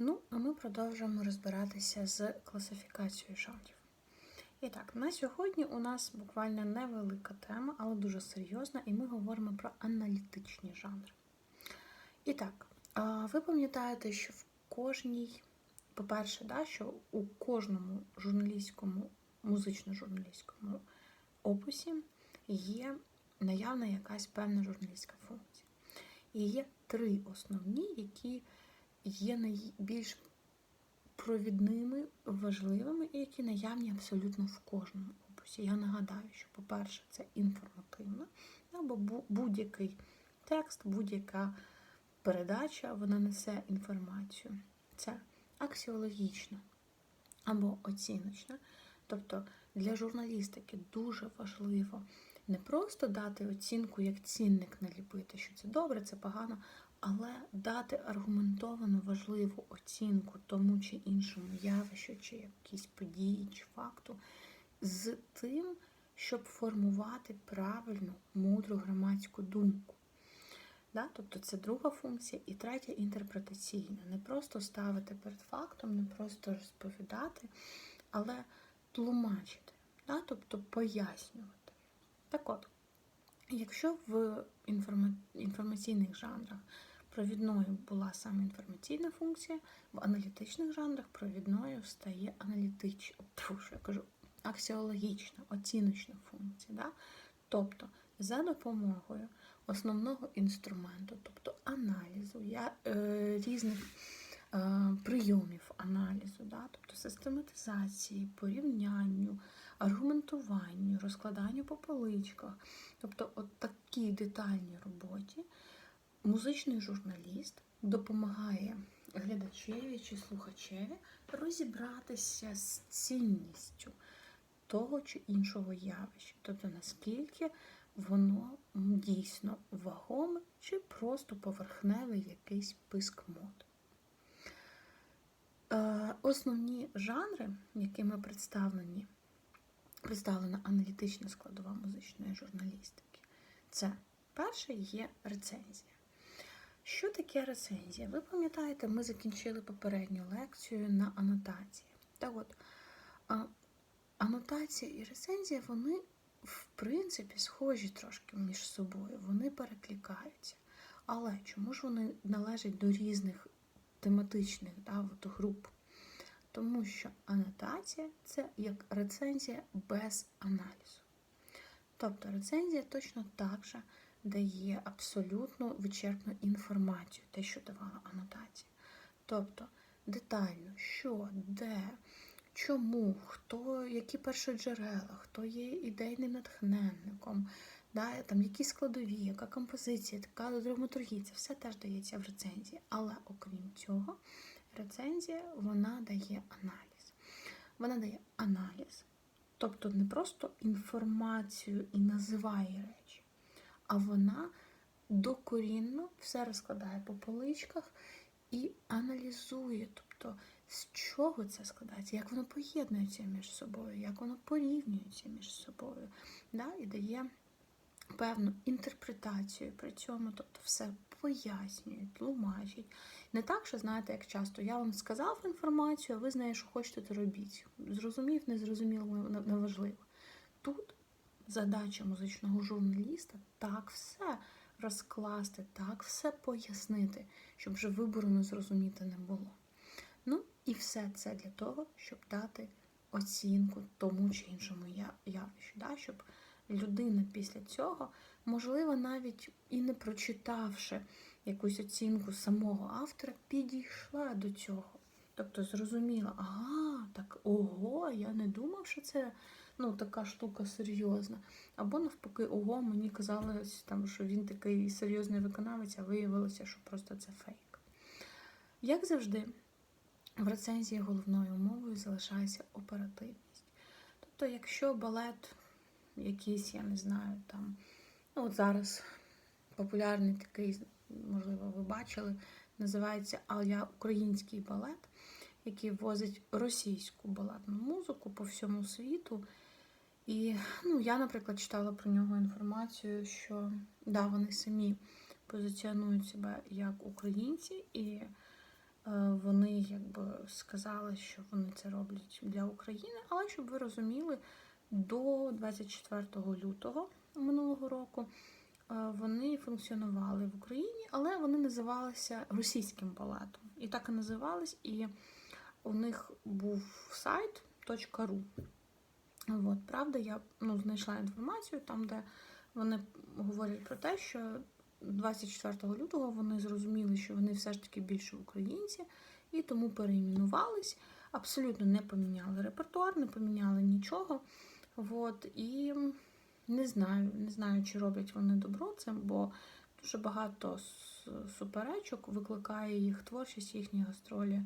Ну, а ми продовжуємо розбиратися з класифікацією жанрів. І так, на сьогодні у нас буквально невелика тема, але дуже серйозна, і ми говоримо про аналітичні жанри. І так, ви пам'ятаєте, що в кожній, по-перше, да, що у кожному журналістському, музично-журналістському описі є наявна якась певна журналістська функція. І є три основні, які є найбільш провідними, важливими і які наявні абсолютно в кожному описі. Я нагадаю, що, по-перше, це інформативна, або будь-який текст, будь-яка передача, вона несе інформацію. Це аксіологічна або оціночна. Тобто для журналістики дуже важливо не просто дати оцінку як цінник наліпити, що це добре, це погано, але дати аргументовану важливу оцінку тому чи іншому явищу, чи якійсь події, чи факту, з тим, щоб формувати правильну, мудру громадську думку. Да? Тобто це друга функція, і третя інтерпретаційна. Не просто ставити перед фактом, не просто розповідати, але тлумачити, да? тобто пояснювати. Так от, якщо в інформаційних жанрах провідною була саме інформаційна функція, в аналітичних жанрах провідною стає аналітична, що я кажу, аксіологічна, оціночна функція. Да? Тобто, за допомогою основного інструменту, тобто аналізу, я, е, різних е, прийомів аналізу, да? тобто систематизації, порівнянню, аргументуванню, розкладанню по поличках, тобто от такій детальній роботі музичний журналіст допомагає глядачеві чи слухачеві розібратися з цінністю того чи іншого явища, тобто наскільки воно дійсно вагоме чи просто поверхневий якийсь писк мод. Е, Основні жанри, якими представлені, представлена аналітична складова музичної журналістики, це перше є рецензія. Що таке рецензія? Ви пам'ятаєте, ми закінчили попередню лекцію на анотації. Так от, анотація і рецензія, вони, в принципі, схожі трошки між собою, вони перекликаються. Але чому ж вони належать до різних тематичних да, от, груп? Тому що анотація це як рецензія без аналізу. Тобто рецензія точно так же дає абсолютно вичерпну інформацію, те, що давала анотація. Тобто детально, що, де, чому, хто, які першоджерела, хто є ідейним натхненником, да, там, які складові, яка композиція, така драматургія, це все теж дається в рецензії. Але окрім цього, рецензія вона дає аналіз. Вона дає аналіз, тобто не просто інформацію і називає речі, а вона докорінно все розкладає по поличках і аналізує, тобто з чого це складається, як воно поєднується між собою, як воно порівнюється між собою, да? і дає певну інтерпретацію при цьому, тобто все пояснює, тлумачить. Не так, що знаєте, як часто я вам сказав інформацію, а ви з нею, що хочете, то робіть. Зрозумів, не зрозуміло, неважливо. Тут задача музичного журналіста так все розкласти, так все пояснити, щоб вже вибору не зрозуміти не було. Ну, і все це для того, щоб дати оцінку тому чи іншому явищу, да? щоб людина після цього, можливо, навіть і не прочитавши якусь оцінку самого автора, підійшла до цього. Тобто зрозуміла, ага, так ого, я не думав, що це ну, така штука серйозна. Або навпаки, ого, мені казалось, там, що він такий серйозний виконавець, а виявилося, що просто це фейк. Як завжди, в рецензії головною умовою залишається оперативність. Тобто, якщо балет якийсь, я не знаю, там, ну от зараз популярний такий, можливо, ви бачили, називається Алля Український балет, який возить російську балетну музику по всьому світу. І ну, я, наприклад, читала про нього інформацію, що да, вони самі позиціонують себе як українці, і вони якби сказали, що вони це роблять для України, але щоб ви розуміли, до 24 лютого минулого року е, вони функціонували в Україні, але вони називалися російським балетом. І так і називались, і у них був сайт .ru. От, правда, я ну, знайшла інформацію там, де вони говорять про те, що 24 лютого вони зрозуміли, що вони все ж таки більше українці, і тому переіменувались, абсолютно не поміняли репертуар, не поміняли нічого. От, і не знаю, не знаю, чи роблять вони добро цим, бо дуже багато суперечок викликає їх творчість, їхні гастролі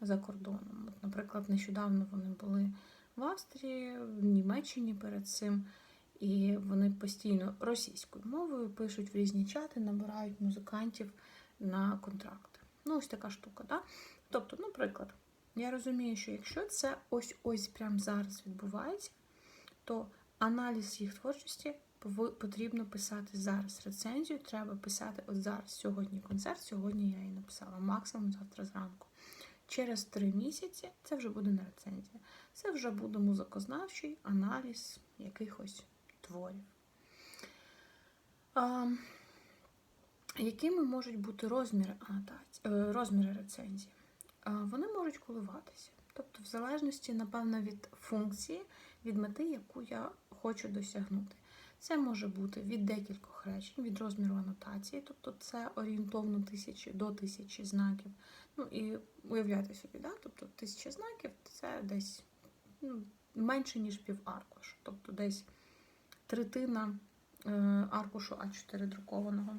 за кордоном. От, Наприклад, нещодавно вони були в Австрії, в Німеччині перед цим. І вони постійно російською мовою пишуть в різні чати, набирають музикантів на контракти. Ну, ось така штука. Да? Тобто, наприклад, я розумію, що якщо це ось-ось прямо зараз відбувається, то аналіз їх творчості потрібно писати зараз. Рецензію треба писати от зараз. Сьогодні концерт, сьогодні я її написала, максимум завтра зранку. Через три місяці це вже буде не рецензія. Це вже буде музикознавчий аналіз якихось творів. А, Якими можуть бути розміри анотації, розміри рецензії? А, Вони можуть коливатися. Тобто, в залежності, напевно, від функції, від мети, яку я хочу досягнути. Це може бути від декількох речень, від розміру анотації, тобто це орієнтовно тисячі до тисячі знаків. Ну і уявляйте собі, да? тобто тисяча знаків це десь ну, менше, ніж пів аркушу, тобто десь третина е, аркушу А4 друкованого.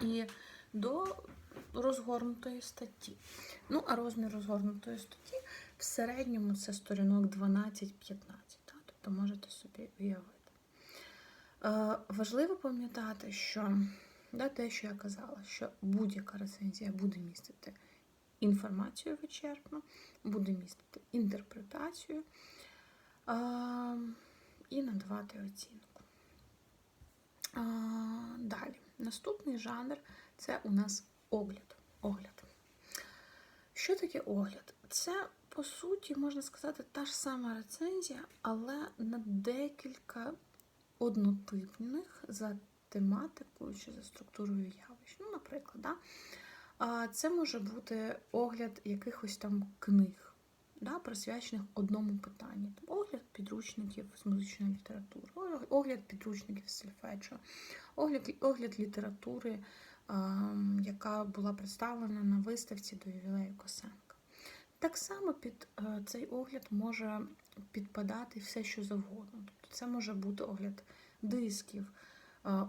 І до розгорнутої статті. Ну, а розмір розгорнутої статті в середньому це сторінок 12-15. Тобто можете собі уявити. Е, важливо пам'ятати, що да, те, що я казала, що будь-яка рецензія буде містити інформацію вичерпну, буде містити інтерпретацію а, і надавати оцінку. А, Далі, наступний жанр це у нас огляд. огляд. Що таке огляд? Це, по суті, можна сказати, та ж сама рецензія, але на декілька однотипних за тематикою чи за структурою явищ. Ну, наприклад, да? це може бути огляд якихось там книг, да, присвячених одному питанню. Огляд підручників з музичної літератури, огляд підручників з сельфеджо, огляд, огляд літератури, яка була представлена на виставці до ювілею Косенка. Так само під е, цей огляд може підпадати все, що завгодно. Тобто це може бути огляд дисків,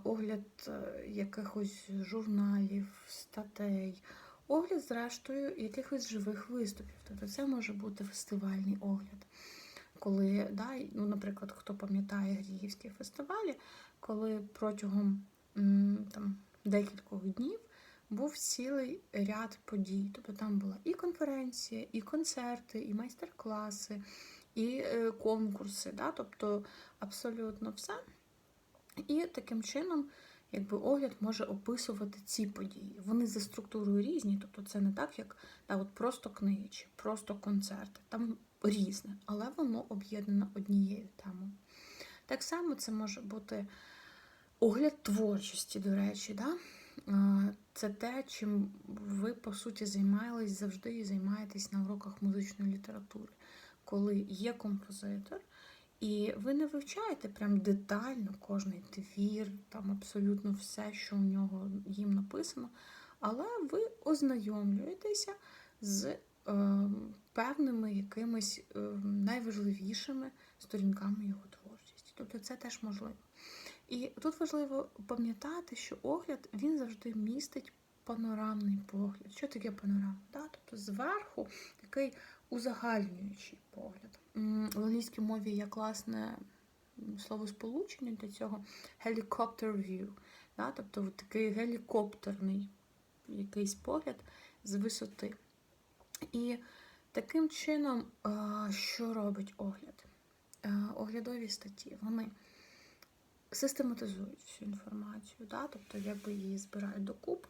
огляд е, якихось журналів, статей, огляд, зрештою, якихось живих виступів. Тобто це може бути фестивальний огляд. Коли, да, ну, наприклад, хто пам'ятає Гріївські фестивалі, коли протягом там, декількох днів був цілий ряд подій. Тобто там була і конференція, і концерти, і майстер-класи, і е, конкурси. Да? Тобто абсолютно все. І таким чином, якби огляд може описувати ці події. Вони за структурою різні, тобто це не так, як да, от просто книги чи просто концерти. Там різне, але воно об'єднано однією темою. Так само це може бути огляд творчості, до речі. Да? Це те, чим ви, по суті, займались завжди і займаєтесь на уроках музичної літератури, коли є композитор. І ви не вивчаєте прям детально кожний твір, там абсолютно все, що у нього їм написано, але ви ознайомлюєтеся з е, певними якимись е, найважливішими сторінками його творчості. Тобто це теж можливо. І тут важливо пам'ятати, що огляд він завжди містить панорамний погляд. Що таке панорама? Да? Тобто зверху такий узагальнюючий погляд. В англійській мові є класне словосполучення для цього helicopter view. Да? Тобто такий гелікоптерний якийсь погляд з висоти. І таким чином, що робить огляд? Оглядові статті. Вони систематизують всю інформацію, да? тобто якби її збирають докупи,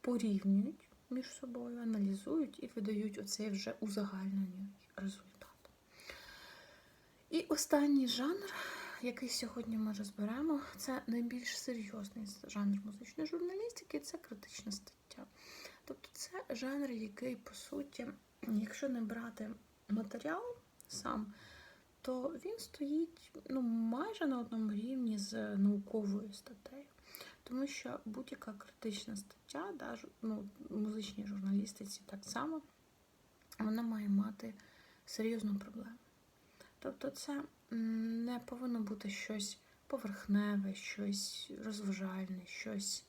порівнюють між собою, аналізують і видають оцей вже узагальнений результат. І останній жанр, який сьогодні ми розберемо, це найбільш серйозний жанр музичної журналістики це критична стаття. Тобто це жанр, який, по суті, якщо не брати матеріал сам, то він стоїть ну, майже на одному рівні з науковою статтею. Тому що будь-яка критична стаття, да, ну, музичній журналістиці так само, вона має мати серйозну проблему. Тобто, це не повинно бути щось поверхневе, щось розважальне, щось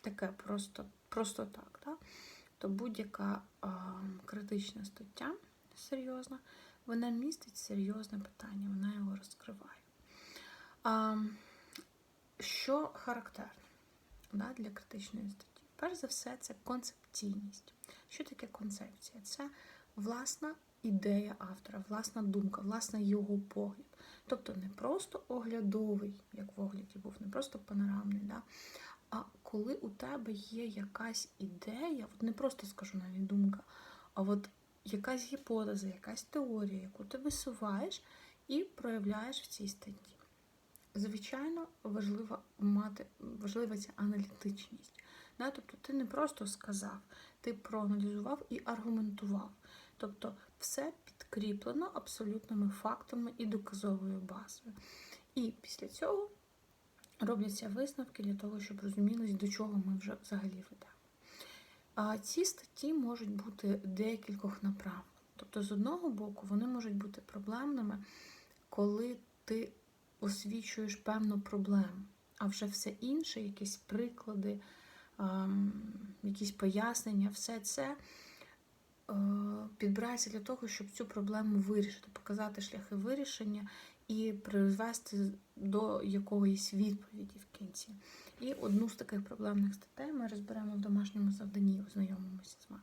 таке просто просто так. Да? То будь-яка критична стаття серйозна, вона містить серйозне питання, вона його розкриває. А, Що характерно да, для критичної статті? Перш за все, це концепційність. Що таке концепція? Це власна ідея автора, власна думка, власне його погляд. Тобто не просто оглядовий, як в огляді був, не просто панорамний, да? а коли у тебе є якась ідея, от не просто скажу навіть думка, а от якась гіпотеза, якась теорія, яку ти висуваєш і проявляєш в цій статті. Звичайно, важливо мати важлива ця аналітичність. Да? Тобто ти не просто сказав, ти проаналізував і аргументував. Тобто все підкріплено абсолютними фактами і доказовою базою. І після цього робляться висновки для того, щоб розумілось, до чого ми вже взагалі ведемо. А ці статті можуть бути декількох направлень. Тобто, з одного боку, вони можуть бути проблемними, коли ти освічуєш певну проблему, а вже все інше, якісь приклади, якісь пояснення, все це е, підбирається для того, щоб цю проблему вирішити, показати шляхи вирішення і призвести до якоїсь відповіді в кінці. І одну з таких проблемних статей ми розберемо в домашньому завданні, ознайомимося з вами.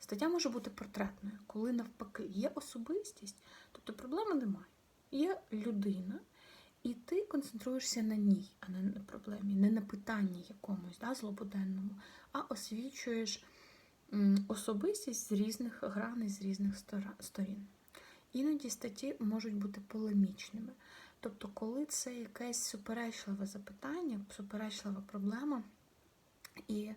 Стаття може бути портретною, коли навпаки є особистість, тобто проблеми немає. Є людина, і ти концентруєшся на ній, а не на проблемі, не на питанні якомусь да, злободенному, а освічуєш особистість з різних граней, з різних сторін. Іноді статті можуть бути полемічними. Тобто, коли це якесь суперечливе запитання, суперечлива проблема, і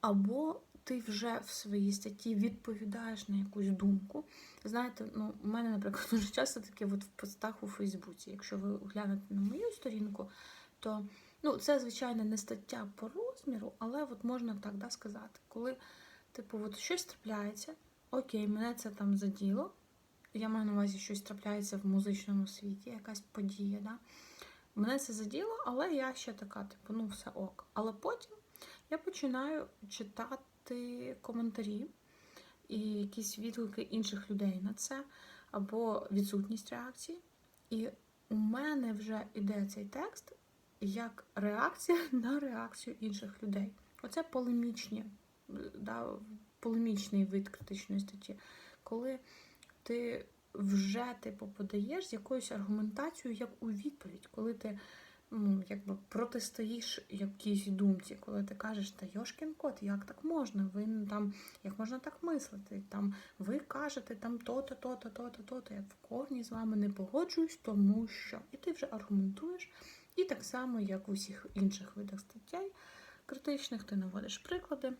або ти вже в своїй статті відповідаєш на якусь думку. Знаєте, ну, у мене, наприклад, дуже часто таке от в постах у Фейсбуці. Якщо ви глянете на мою сторінку, то ну, це, звичайно, не стаття по розміру, але от можна так да, сказати, коли, типу, от щось трапляється, окей, мене це там заділо. Я маю на увазі, щось трапляється в музичному світі, якась подія. Да? Мене це заділо, але я ще така, типу, ну, все ок. Але потім я починаю читати коментарі і якісь відгуки інших людей на це, або відсутність реакції. І у мене вже йде цей текст як реакція на реакцію інших людей. Оце полемічні, да, полемічний вид критичної статті. Коли ти вже типу, подаєш з якоюсь аргументацією, як у відповідь, коли ти ну, якби протистоїш якійсь думці, коли ти кажеш, та Йошкін кот, як так можна? Ви там, як можна так мислити? Там ви кажете там то-то, то-то, то-то, то-то. Я в кожній з вами не погоджуюсь, тому що. І ти вже аргументуєш. І так само, як у всіх інших видах статей критичних, ти наводиш приклади,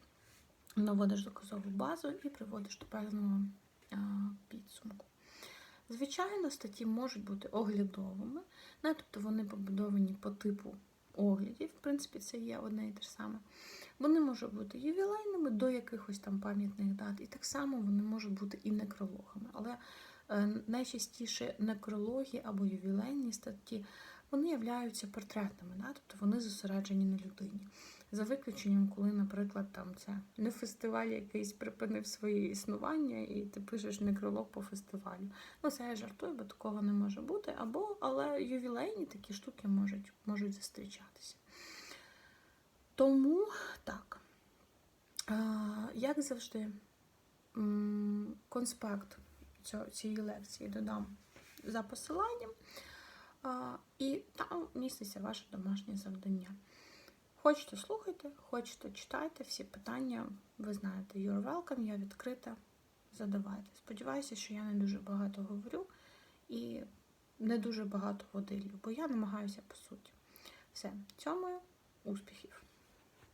наводиш доказову базу і приводиш до певного підсумку. Звичайно, статті можуть бути оглядовими, тобто вони побудовані по типу оглядів, в принципі, це є одне і те ж саме. Вони можуть бути ювілейними до якихось там пам'ятних дат, і так само вони можуть бути і некрологами. Але е, найчастіше некрологи або ювілейні статті вони являються портретними, тобто вони зосереджені на людині. За виключенням, коли, наприклад, там це не фестиваль якийсь припинив своє існування, і ти пишеш некролог по фестивалю. Ну, це я жартую, бо такого не може бути. Або, але ювілейні такі штуки можуть, можуть зустрічатися. Тому так, як завжди, конспект цієї лекції додам за посиланням, і там міститься ваше домашнє завдання. Хочете слухайте, хочете читайте, всі питання, ви знаєте, you're welcome, я відкрита. Задавайте. Сподіваюся, що я не дуже багато говорю і не дуже багато водилю, бо я намагаюся по суті. Все, цьому успіхів!